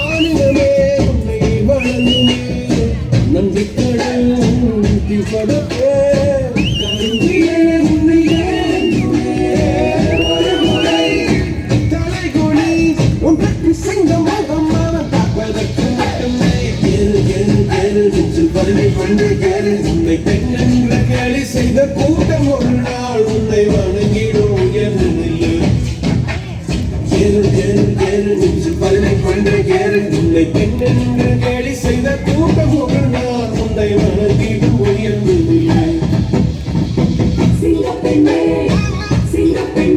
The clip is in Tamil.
ஆனினமே உன்னை வளருமே நம்பிக்கடல் ஊட்டி படுப்பே கருவியே உன்னையே தலைகொடி உன்றைக்கு கூட்டம் ஒரு நாள் உன்னை வணங்கிடும் கேளு இல்லை பெண்ணென்று கேலி செய்த கூட்டம் ஒரு நான் உன்னை வளர்த்திடுவோம் என்பதில்லை சிங்கப்பெண்ணே சிங்கப்பெண்